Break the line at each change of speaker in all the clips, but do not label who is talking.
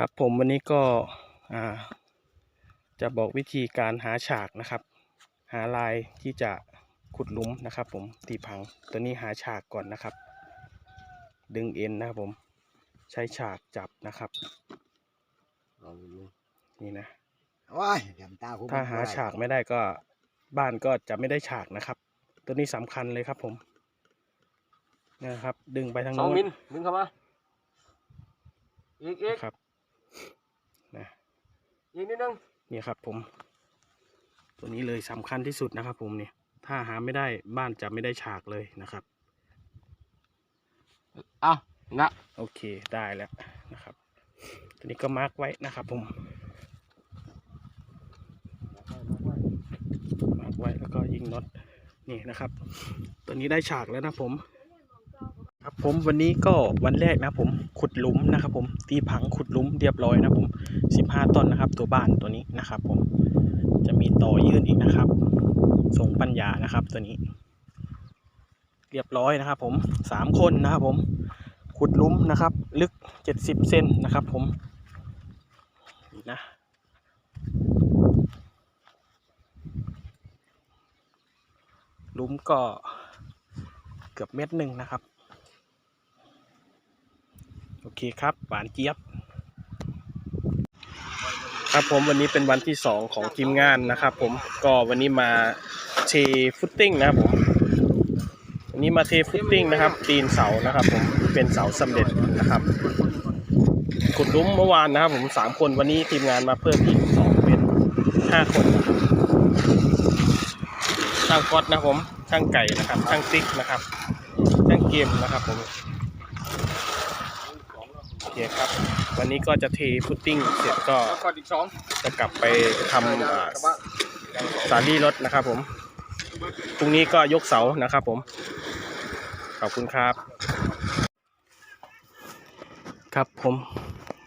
ครับผมวันนี้ก็อ่าจะบอกวิธีการหาฉากนะครับ หาลายที่จะขุดหลุมนะครับผมตีพังตัวนี้หาฉากก่อนนะครับ ดึงเอ็นนะครับผมใช้ฉากจับนะครับ
เอาอยู่
นี่นะ
ว้ายยำตาผม
ถ้าหาฉากไม่ได้ก็บ้านก็จะไม่ได้ฉากนะครับ ตัวนี้สำคัญเลยครับผมนะครับ ดึงไปทาง
สอง
โน้น
มิลดึงเข้ามาอีกอีก
ครับนะ
อีกนิดนึง
นี่ครับผม ตัวนี้เลยสำคัญที่สุดนะครับผมเนี่ย ถ้าหาไม่ได้บ้านจะไม่ได้ฉากเลยนะครับ
เอางะ
โอเคได้แล้วนะครับ ตัวนี้ก็มาร์กไว้นะครับผมมาร์กไว้แล้วก็ยิงน็อตนี่นะครับ ตัวนี้ได้ฉากแล้วนะผมครับ ผมวันนี้ก็วันแรกนะผมขุดหลุมนะครับ ผมตีผังขุดหลุมเรียบร้อยนะผม15 ต้นนะครับ ตัวบ้านตัวนี้นะครับ ผมจะมีต่อยื่นอีกนะครับส่งปัญญานะครับ ตัวนี้ เรียบร้อยนะครับ ผมสามคนนะครับ ผมขุดหลุมนะครับ ลึก 70เซนนะครับ ผมดีนะหลุมก็เกือบเม็ดหนึ่งนะครับ โอเคครับ หวานเจี๊ยบ ครับผมวันนี้เป็นวันที่สองของทีมงานนะครับผมก็วันนี้มาเทฟุตติ้งนะครับผมวันนี้มาเทฟุตติ้งนะครับ ตีนเสานะครับผมเป็นเสาสำเร็จนะครับขุดลุ้มเมื่อวานนะครับผมสามคนวันนี้ทีมงานมาเพิ่มอีกสองเป็นห้าคนช่างก๊อตนะผมช่างไก่นะครับช่างติ๊กนะครับช่างเกมนะครับผม เคครับ วันนี้ก็จะเทฟุตติ้งเสร็จก็
แล้วกดอีกสอง
จะกลับไปทำอ่าสาลี่รถนะครับผม พรุ่งนี้ก็ยกเสานะครับผม ขอบคุณครับ ครับผม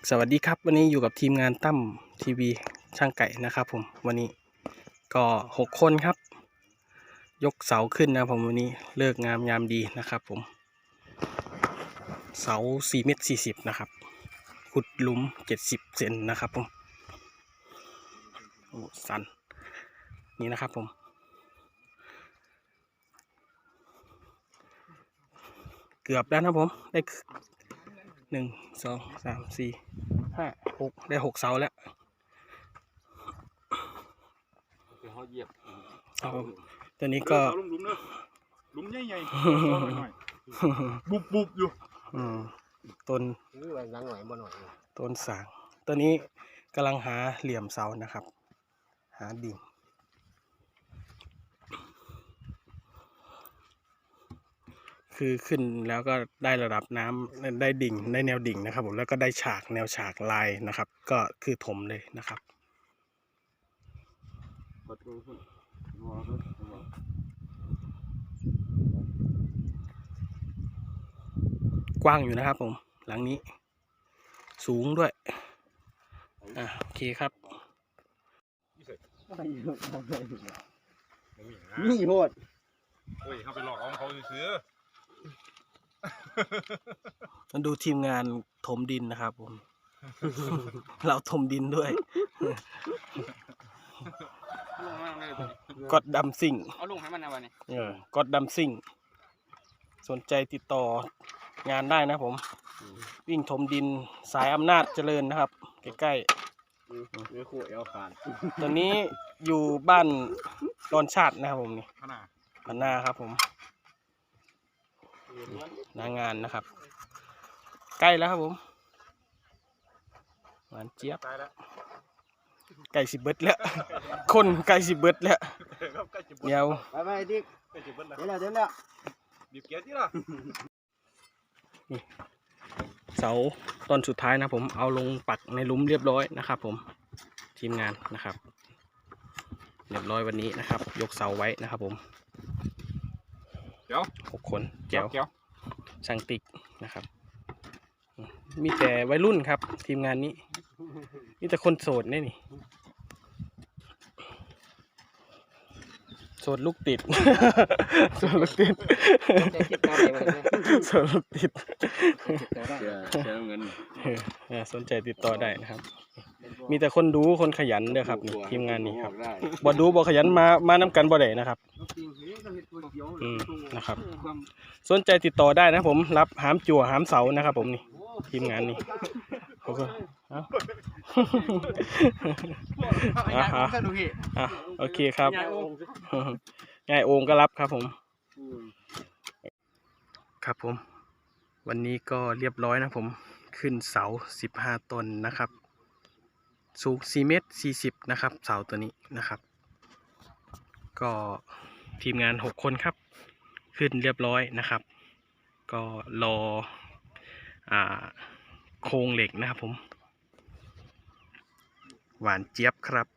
สวัสดีครับ วันนี้อยู่กับทีมงานตั้มทีวีช่างไก่นะครับผม วันนี้ก็หกคนครับ ยกเสาขึ้นนะผมวันนี้เลิกงามยามดีนะครับผม เสาสี่เมตรสี่สิบนะครับ ขุดหลุมเจ็ดสิบเซนนะครับผมโอ้สันนี่นะครับผมเกือบแล้วนะผมได้หนึ่งสองสามสี่ห้าหกได้หกเสาแล้ว
เดี๋ยวเขาเหยียบ
ครับผมตัวนี้ก็
หลุมหลุมเนอะลุมใหญ่ๆบุบบุบอยู่
อืมต้น
นี่ว่ายังหน่อยบ่หน่อย
ต้นสางตัวนี้กำลังหาเหลี่ยมเสานะครับ หาดิ่งคือขึ้นแล้วก็ได้ระดับน้ำได้ดิ่งได้แนวดิ่งนะครับผมแล้วก็ได้ฉากแนวฉากลายนะครับ ก็คือถมเลยนะครับ
กดมือขึ้นรัวขึ้นรัว
กว้างอยู่นะครับ ผม หลังนี้ สูงด้วย อะโอเคครับ
นี่โหด
โอ้ยเขาไปหลอกเอาเขาซื้อ
มาดูทีมงานถมดินนะครับผม เราถมดินด้วย
ลงมาเลย
ก็อดดำซิ่ง
เอาลงให้มันนะวันนี้
เออก็อดดำซิ่ง สนใจติดต่อ งานได้นะผม วิ่งถมดินสายอำนาจเจริญนะครับ ใกล้
เนื้อคู่เอวขาด
ๆตัวนี้อยู่บ้านดอนชาตินะครับผมนี่
ขนาด
พันหน้าครับผมหน้างานนะครับ ใกล้แล้วครับผมหวานเจี๊ยบ
ตายแล้ว
ไก่สิเบิดแล้ว คนไก่สิเบิดแล้ว
ครับใกล้จะเบิ้ล
เดี๋ยว
ไปไปดิ๊ก
ใกล้จะเบิ้ลแล้ว
เดี๋ยวแล้วเดี๋ยวแล้ว
บีบเกียร์ที่ล่ะ
เสาต้นสุดท้ายนะผมเอาลงปักในหลุมเรียบร้อยนะครับ ผมทีมงานนะครับ เรียบร้อยวันนี้นะครับ ยกเสาไว้นะครับผม
เดี๋ยว
หกคนแก้ว
เกียว
ช่างติ๊กนะครับ มีแต่วัยรุ่นครับ ทีมงานนี้มีแต่คนโสดเนี่ยนี่ โสดลูกติดโสดลูกติด
จะคิดต่อได้ไหม
โสดลูกติด
คิดต่อได้
เชื่อเชื่อเงิน
เออสนใจติดต่อได้นะครับ มีแต่คนดูคนขยันเด้อครับนี่ทีมงานนี้ครับ
ได้
บ่ดูบ่ขยันมามานํกันบ่ได้นะครับ
จริงเฮ้ยเราเห็นตัวเขียว
อืมนะครับ
ความ
สนใจติดต่อได้นะผม รับหามจั่วหามเสานะครับ ผมนี่ทีมงานนี้เขาก็เอ้า อะอะอะโอเคครับ
ยายโอ้
ง่ายโอมก็รับครับผม ครับผม วันนี้ก็เรียบร้อยนะผม ขึ้นเสา15ต้นนะครับ สูง4เมตร40นะครับ เสาตัวนี้นะครับ ก็ทีมงาน6คนครับ ขึ้นเรียบร้อยนะครับ ก็รอ อ่า โครงเหล็กนะครับผม หวานเจี๊ยบครับ